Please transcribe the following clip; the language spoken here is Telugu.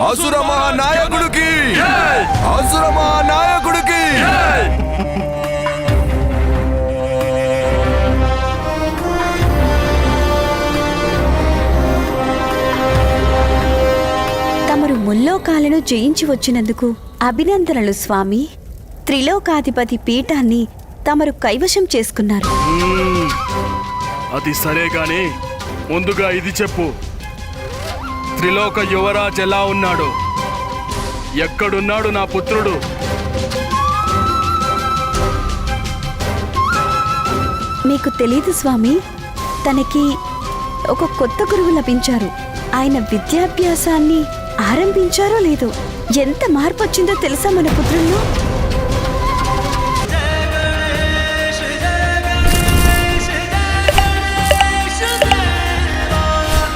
అసుర మహానాయకుడికి! అసుర మహానాయకుడికి! తమరు ముల్లోకాలను జయించి వచ్చినందుకు అభినందనలు స్వామి. త్రిలోకాధిపతి పీఠాన్ని తమరు కైవశం చేసుకున్నారు. అది సరే గాని ముందుగా ఇది చెప్పు. త్రిలోక యువరాజ్ ఎలా ఉన్నాడు? ఎక్కడున్నాడు నా పుత్రుడు? మీకు తెలీదు స్వామి తనకి ఒక కొత్త గురువు లభించారు. ఆయన విద్యాభ్యాసాన్ని ఆరంభించారో లేదో ఎంత మార్పు వచ్చిందో తెలుసా మన పుత్రుల్లో?